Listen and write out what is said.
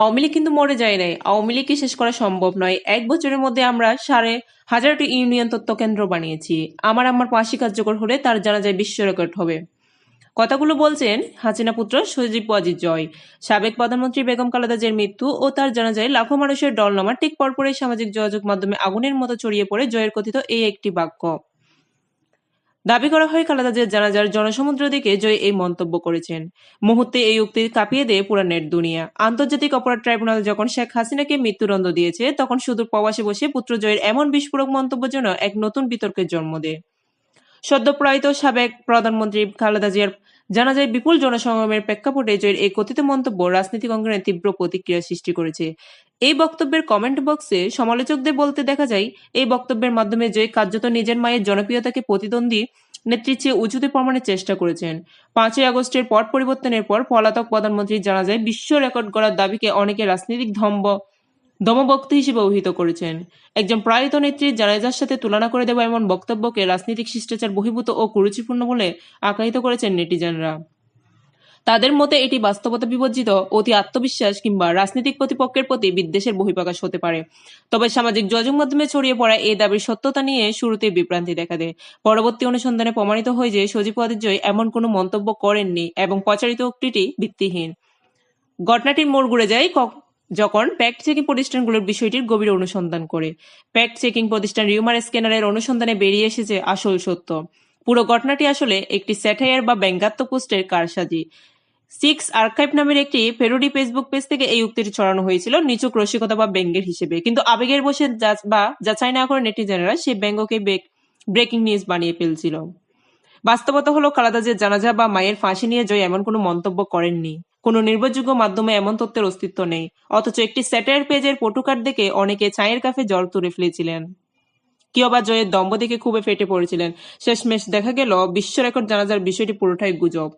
আওয়ামী লীগ কিন্তু মরে যায় নাই। আওয়ামী লীগকে শেষ করা সম্ভব নয়। এক বছরের মধ্যে আমরা সাড়ে হাজারটি ইউনিয়ন তত্ত্ব কেন্দ্র বানিয়েছি। আমার আমার পাশি কার্যকর হলে তার জানা যায় বিশ্ব রেকর্ড হবে। কথাগুলো বলছেন হাসিনা পুত্র সজীব ওয়াজিদ জয়। সাবেক প্রধানমন্ত্রী বেগম খালেদা জিয়ার মৃত্যু ও তার জানাজায় লাখো মানুষের ডলনামা ঠিক পরপরই সামাজিক যোগাযোগ মাধ্যমে আগুনের মতো ছড়িয়ে পড়ে জয়ের কথিত এই একটি বাক্য। দাবি করা হয় খালেদা জিয়ার জানাজার জনসমুদ্র দিকে জয় এই মন্তব্য করেছেন। মুহূর্তে এই উক্তি কাঁপিয়ে দেয় পুরা দুনিয়া। আন্তর্জাতিক অপরাধ ট্রাইব্যুনাল যখন শেখ হাসিনাকে মৃত্যুদণ্ড দিয়েছে, তখন সুদূর প্রবাসে বসে পুত্র জয়ের এমন বিস্ফোরক মন্তব্য যেন এক নতুন বিতর্কের জন্ম দেয়। সদ্য প্রয়াত সাবেক প্রধানমন্ত্রী খালেদা জিয়ার জানা যায় বিপুল জনসমাগমের প্রেক্ষাপটে জয়ের এই কথিত মন্তব্য রাজনৈতিক অঙ্গনে তীব্র প্রতিক্রিয়া সৃষ্টি করেছে। এই বক্তব্যের কমেন্ট বক্সে সমালোচকদের বলতে দেখা যায়, এই বক্তব্যের মাধ্যমে জয় কার্যত নিজের মায়ের জনপ্রিয়তাকে প্রতিদ্বন্দ্বী নেত্রীর চেয়ে উঁচুতে প্রমাণের চেষ্টা করেছেন। পাঁচই আগস্টের পট পরিবর্তনের পর পলাতক প্রধানমন্ত্রী জানা যায়, বিশ্ব রেকর্ড করার দাবিকে অনেকে রাজনৈতিক ধম্ব দমবক্ত হিসেবে অভিহিত করেছেন। একজন প্রয়াত নেত্রীর জানাজার সাথে তুলনা করে দেওয়া এমন বক্তব্যকে রাজনৈতিক শিষ্টাচার বহির্ভূত ও কুরুচিপূর্ণ বলে আখ্যায়িত করেছেন নেটিজেনরা। তাদের মতে এটি বাস্তবতা বিবর্জিত অতি আত্মবিশ্বাস কিংবা রাজনৈতিক প্রতিপক্ষের প্রতি বিদ্বেষের বহিঃপ্রকাশ হতে পারে। তবে সামাজিক যোগাযোগ মাধ্যমে ছড়িয়ে পড়া এই দাবির সত্যতা নিয়ে শুরুতে বিভ্রান্তি দেখা দেয়। পরবর্তী অনুসন্ধানে প্রমাণিত হয় যে সজীব জয় এমন কোনো মন্তব্য করেননি এবং প্রচারিত উক্তিটি ভিত্তিহীন। ঘটনাটির মোড় ঘুরে যায় যখন ফ্যাক্ট চেকিং প্রতিষ্ঠানগুলোর বিষয়টির গভীর অনুসন্ধান করে। ফ্যাক্ট চেকিং প্রতিষ্ঠান রিউমার স্ক্যানারের অনুসন্ধানে বেরিয়ে এসেছে আসল সত্য। পুরো ঘটনাটি আসলে একটি স্যাটায়ার বা ব্যঙ্গাত্মক পোস্টের কারসাজি। সিক্স আর্কাইভ নামের একটি পেরোডি ফেসবুক পেজ থেকে এই উক্তিটি ছড়ানো হয়েছিল, নিচুক রসিকতা বা ব্যঙ্গের হিসেবে। কিন্তু আবেগের বসে বা যাচাই না করে নেটিজেনরা সেই ব্যঙ্গকে ব্রেকিং নিউজ বানিয়ে ফেলছিল। বাস্তবতা হলো খালেদা যে জানাজা বা মায়ের ফাঁসি নিয়ে জয় এমন কোনো মন্তব্য করেননি। কোনো নির্ভরযোগ্য মাধ্যমে এমন তথ্যের অস্তিত্ব নেই। অথচ একটি স্যাটায়ার পেজের পটুকার দেখে অনেকে চায়ের কাফে জল তুলে ফেলেছিলেন। কেউ বা জয়ের দম্ব দেখে খুবই ফেটে পড়েছিলেন। শেষমেশ দেখা গেল বিশ্ব রেকর্ড জানাজার বিষয়টি পুরোটাই গুজব।